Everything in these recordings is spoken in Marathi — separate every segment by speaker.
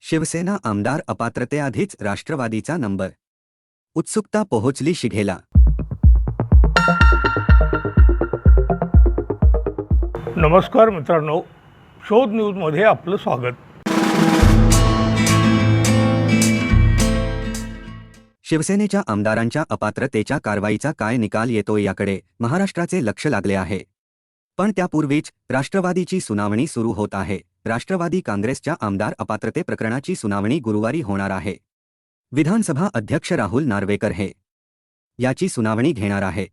Speaker 1: शिवसेना आमदार अपात्रतेआधीच राष्ट्रवादीचा नंबर. उत्सुकता पोहोचली शिघेला.
Speaker 2: नमस्कार मित्रांनो. शोध न्यूजमध्ये आपलं स्वागत.
Speaker 1: शिवसेनेच्या आमदारांच्या अपात्रतेच्या कारवाईचा काय निकाल येतोय याकडे महाराष्ट्राचे लक्ष लागले आहे. पण त्यापूर्वीच राष्ट्रवादीची सुनावणी सुरू होत आहे. राष्ट्रवादी काँग्रेसच्या आमदार अपात्रते प्रकरणाची सुनावणी गुरुवारी होणार आहे. विधानसभा अध्यक्ष राहुल नार्वेकर हे याची सुनावणी घेणार आहे.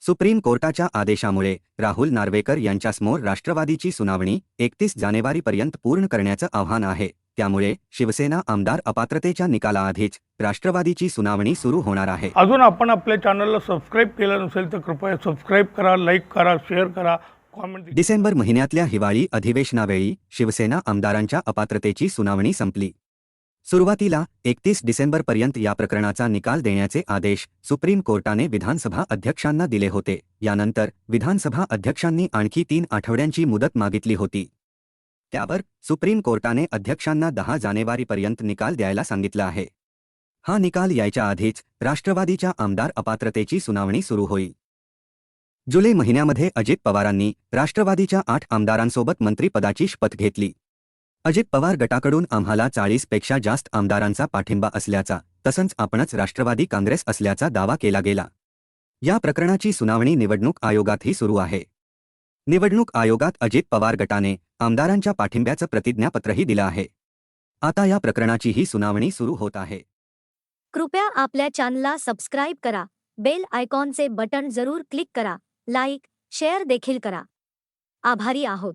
Speaker 1: सुप्रीम कोर्टाच्या आदेशामुळे राहुल नार्वेकर यांच्यासमोर राष्ट्रवादीची सुनावणी एकतीस जानेवारीपर्यंत पूर्ण करण्याचं आव्हान आहे. त्यामुळे शिवसेना आमदार अपात्रतेच्या निकालाआधीच राष्ट्रवादीची सुनावणी सुरू होणार आहे.
Speaker 2: अजून आपण आपल्या चॅनलला सबस्क्राईब केलं नसेल तर कृपया सबस्क्राईब करा लाईक करा शेअर करा कॉमेंट
Speaker 1: डिसेंबर महिन्यातल्या हिवाळी अधिवेशनावेळी शिवसेना आमदारांच्या अपात्रतेची सुनावणी संपली. सुरुवातीला एकतीस डिसेंबरपर्यंत या प्रकरणाचा निकाल देण्याचे आदेश सुप्रीम कोर्टाने विधानसभा अध्यक्षांना दिले होते. यानंतर विधानसभा अध्यक्षांनी आणखी तीन आठवड्यांची मुदत मागितली होती. त्यावर सुप्रीम कोर्टाने अध्यक्षांना दहा जानेवारीपर्यंत निकाल द्यायला सांगितलं आहे. हा निकाल यायच्या आधीच राष्ट्रवादीच्या आमदार अपात्रतेची सुनावणी सुरू होईल. जुलै महिन्यामध्ये अजित पवारांनी राष्ट्रवादीच्या आठ आमदारांसोबत मंत्रिपदाची शपथ घेतली. अजित पवार गटाकडून आम्हाला चाळीसपेक्षा जास्त आमदारांचा पाठिंबा असल्याचा तसंच आपणच राष्ट्रवादी काँग्रेस असल्याचा दावा केला गेला. या प्रकरणाची सुनावणी निवडणूक आयोगातही सुरू आहे. निवडणूक आयोगात अजित पवार गटाने आमदारांच्या पाठिंब्याचं प्रतिज्ञापत्रही दिलं आहे. आता या प्रकरणाचीही सुनावणी सुरू होत आहे.
Speaker 3: कृपया आपल्या चॅनलला सबस्क्राईब करा. बेल आयकॉनचे बटण जरूर क्लिक करा. लाईक शेअर देखील करा. आभारी आहोत.